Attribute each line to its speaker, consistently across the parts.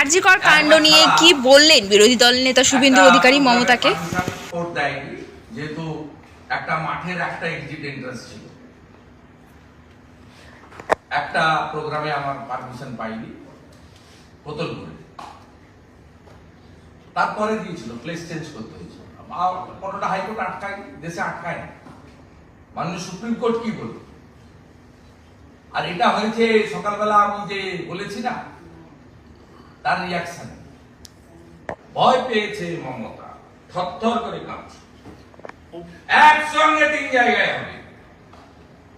Speaker 1: আরজিকর কাণ্ড নিয়ে কি বললেন বিরোধী দল নেতা শুভেন্দু অধিকারী মমতাকে?
Speaker 2: যেহেতু একটা মাঠের একটা এক্সিট এন্ট্রান্স ছিল। একটা প্রোগ্রামে আমার পারমিশন পাইনি বোতলপুরে তারপরে দিয়েছিল প্লেস চেঞ্জ করতে হয়েছিল। কোনোটা হাইকোর্ট আটকায় দেশে আটকায় না মাননীয় সুপ্রিম কোর্ট কি বলবে আর এটা হয়েছে সকালবেলা আমি যে বলেছি না তার রিয়াকশন ভয় পেয়েছে মমতা। থরথর করে কাঁপছে। একসঙ্গে তিন জায়গায় হবে।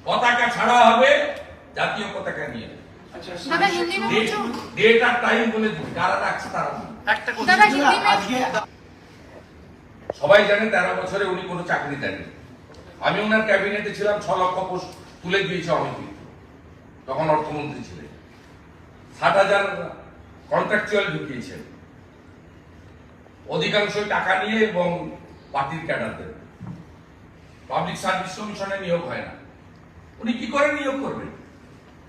Speaker 2: পতাকা ছাড়া হবে জাতীয় পতাকা নিয়ে। সবাই জানে তেরো বছরে উনি কোনো চাকরি দেননি। আমি ওনার ক্যাবিনেটে ছিলাম ছ লক্ষ পোস্ট তুলে দিয়েছে অমিত তখন অর্থমন্ত্রী ছিলেন। ষাট হাজার কন্ট্রাকচুয়াল ঢুকিয়েছেন। অধিকাংশই টাকা নিয়ে এবং পার্টির ক্যাডারদের পাবলিক সার্ভিস কমিশনে নিয়োগ হয় না। উনি কি করে নিয়োগ করবেন?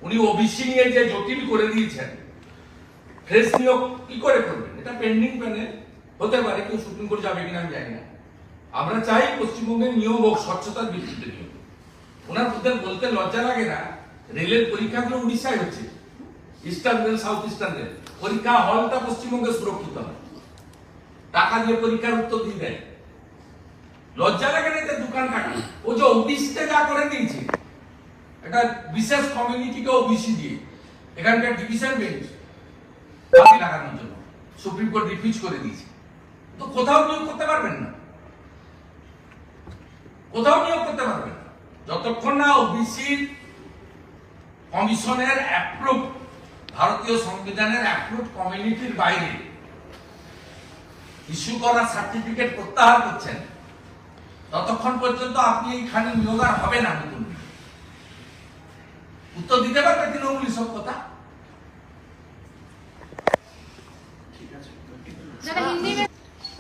Speaker 2: উনি ওবিসি নিয়ে যে জটিল করে দিয়েছেন, ফ্রেশ নিয়োগ কি করে করবেন? এটা পেন্ডিং প্যানে হতে পারে কেউ সুপ্রিম কোর্ট যাবে কিনা আমি জানি না। আমরা চাই পশ্চিমবঙ্গের নিয়োগ হোক, স্বচ্ছতার ভিত্তিতে নিয়ম ওনার বলতে লজ্জা লাগে না, রেলের পরীক্ষাগুলো উড়িষ্যায় হচ্ছে। Eastern rail south eastern rail পরীক্ষা হলটা পশ্চিমবঙ্গে সুরক্ষিত হয়। টাকা দিয়ে পরীক্ষার উত্তর দিয়ে দেয়। লজ্জা লাগে না দোকান কাটা? ও যে ওবিসিতে যা করে দিয়েছে একটা বিশেষ কমিউনিটিকে ওবিসি দিয়ে। এখানকার ডিভিশন বেঞ্চ বাতি লাগানোর জন্য। সুপ্রিম কোর্ট রিফিউজ করে দিয়েছে। তো কোথাও নিয়োগ করতে পারবেন না। কোথাও নিয়োগ করতে পারবেন না। যতক্ষণ না ওবিসি কমিশনের অ্যাপ্রুভ ভারতীয় সংবিধানের অ্যাপ্রুভ কমিউনিটির বাইরে ইস্যু করা সার্টিফিকেট প্রত্যাহার করছেন। ততক্ষণ পর্যন্ত আপনি এইখানে নিয়োগ আর হবে না নতুন। উত্তর দিতে পারবে তৃণমূল সব কথা?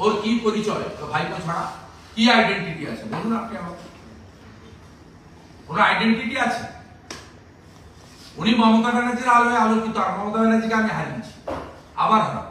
Speaker 2: ওর কি পরিচয়? ভাইপো ছাড়া? কি আইডেন্টিটি আছে? বলুন আপনি আমাকে। কোনো আইডেন্টিটি আছে? উনি মমতা ব্যানার্জির আলোয় আলোকিত আর মমতা ব্যানার্জিকে আমি হারিয়েছি আবার হারাবো